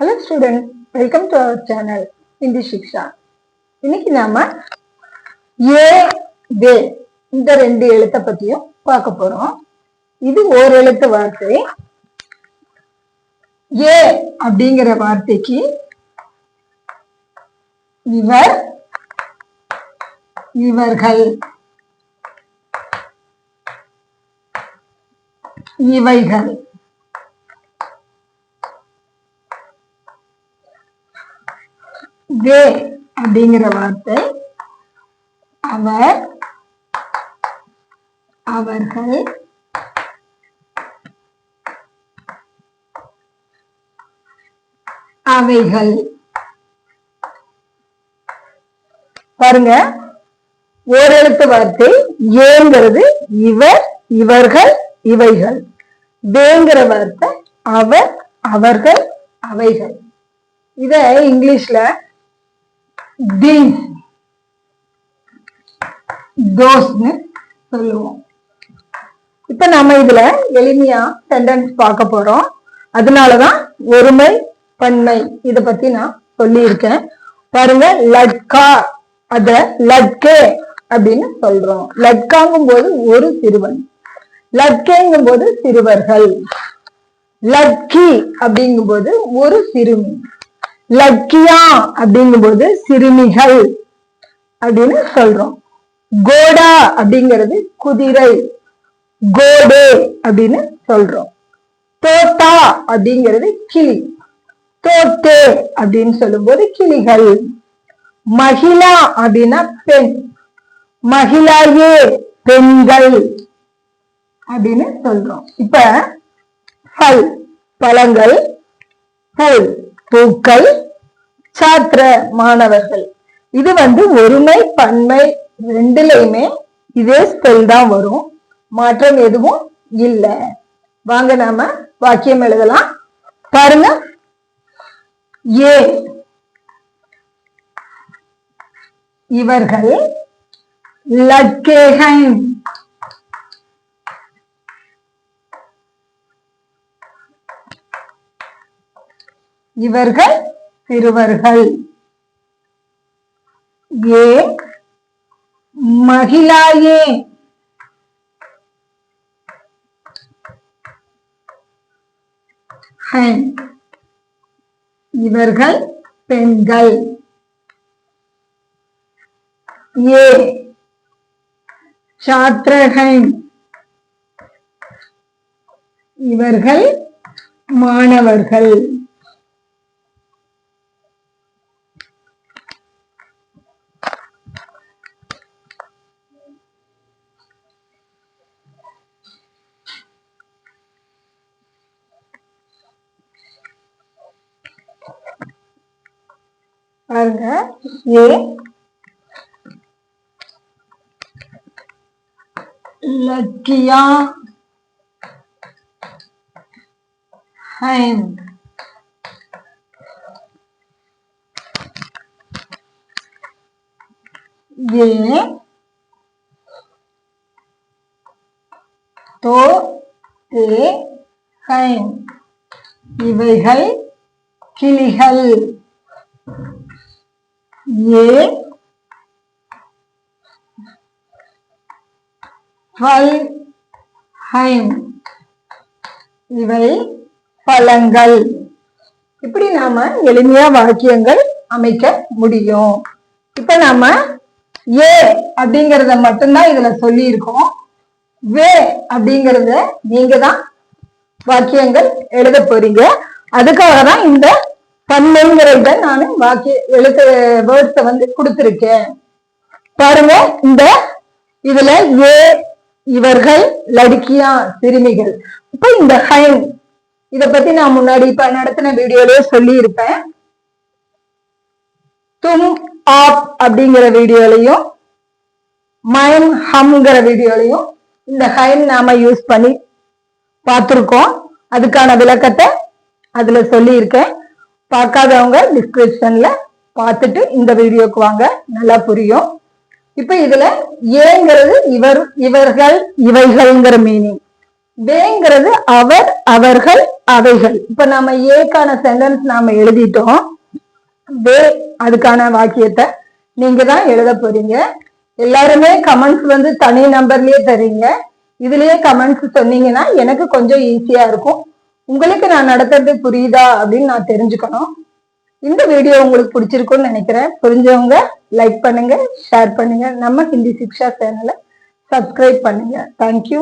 Hello student welcome to our channel Hindi Shiksha இன்னைக்கு நாம ஏ தே இந்த ரெண்டு எழுத்தை பத்தியும் பார்க்க போறோம். இது ஓர் எழுத்து வார்த்தை. ஏ அப்படிங்கிற வார்த்தைக்கு இவர் இவர்கள். இவைகள். தே அப்படிங்கிற வார்த்தை. அவர் அவர்கள் அவைகள். பாருங்க ஓரெழுத்து வார்த்தை ஏங்கிறது இவர் இவர்கள் இவைகள். தேங்கிற வார்த்தை அவர் அவர்கள் அவைகள். இத இங்கிலீஷ்ல தீஸ் தோஸ்னு சொல்லுவோம். இப்ப நம்ம இதுல எளிமையா சென்டென்ஸ் பார்க்க போறோம். அதனாலதான் ஒருமை பன்மை இத பத்தி நான் சொல்லியிருக்கேன். பாருங்க லட்கா அத லட்கே அப்படின்னு சொல்றோம். லட்காங்கும் போது ஒரு சிறுவன். லட்கேங்கும் போது சிறுவர்கள். லட்கி அப்படிங்கும் போது ஒரு சிறுமி. லக்கியா அப்படிங்கும் போது சிறுமிகள் அப்படின்னு சொல்றோம். கோடா அப்படிங்கிறது குதிரை. கோடே அப்படின்னு சொல்றோம். தோட்டா அப்படிங்கிறது கிளி. தோட்டே அப்படின்னு சொல்லும்போது கிளிகள். மகிழா அப்படின்னா பெண். மகிழாயே பெண்கள் அப்படின்னு சொல்றோம். இப்ப பல் பழங்கள் பூல். பூக்கள் சாத்திர மாணவர்கள். இது வந்து ஒருமை பன்மை ரெண்டுலையுமே இதே ஸ்பெல் தான் வரும். மாற்றம் எதுவும் இல்லை. வாங்க நாம வாக்கியம் எழுதலாம். பாருங்க. ஏ. இவர்கள் லட்கேகன் இவர்கள் சிறுவர்கள் ஏ மகிழாயே. ஹன். இவர்கள் பெண்கள். ஏ. சாத்திரகன் இவர்கள் மாணவர்கள். பாருங்க. ஏ. லக்கியா. ஹைன். ये तो தே ஹைன். இவைகள் கிளிகள். ஏ பல் இவை பழங்கள். இப்படி நாம எளிமையா வாக்கியங்கள் அமைக்க முடியும். இப்ப நாம ஏ அப்படிங்கறத மட்டும்தான் இதுல சொல்லி இருக்கோம் வே அப்படிங்கறத நீங்க தான் வாக்கியங்கள் எழுத போறீங்க. அதுக்காக தான் இந்த பன்மைங்கிறத நான் வாக்கிய எழுத்து வேர்ட்ஸை வந்து கொடுத்துருக்கேன். பாருங்க இந்த இதுல ஏ இவர்கள் லடுக்கியா சிறுமிகள். இப்ப இந்த ஹைன் இத பத்தி நான் முன்னாடி இப்ப நடத்தின வீடியோலயே சொல்லி இருப்பேன் தும் ஆப் அப்படிங்கிற வீடியோலையும் மைம் ஹம்ங்கிற வீடியோலையும் இந்த ஹைன் நாம யூஸ் பண்ணி பார்த்துருக்கோம். அதுக்கான விளக்கத்தை அதுல சொல்லியிருக்கேன். பார்க்காதவங்க டிஸ்கிரிப்ஷன்ல பார்த்துட்டு இந்த வீடியோக்கு வாங்க. நல்லா புரியும். இப்ப இதுல ஏங்கிறது இவர் இவர்கள் இவைகள்ங்கிற மீனிங் வேங்கிறது அவர் அவர்கள் அவைகள். இப்ப நாம ஏக்கான சென்டென்ஸ் நாம எழுதிட்டோம். வே அதுக்கான வாக்கியத்தை நீங்க தான் எழுத போறீங்க. எல்லாருமே கமெண்ட்ஸ் வந்து தனி நம்பர்லயே தரீங்க. இதுலயே கமெண்ட்ஸ் சொன்னீங்கன்னா எனக்கு கொஞ்சம் ஈஸியா இருக்கும். உங்களுக்கு நான் நடத்துறது புரியுதா அப்படின்னு நான் தெரிஞ்சுக்கணும். இந்த வீடியோ உங்களுக்கு பிடிச்சிருக்கும்னு நினைக்கிறேன். புரிஞ்சவங்க லைக் பண்ணுங்க ஷேர் பண்ணுங்க. நம்ம ஹிந்தி சிக்ஷா சேனலை சப்ஸ்கிரைப் பண்ணுங்க. தேங்க்யூ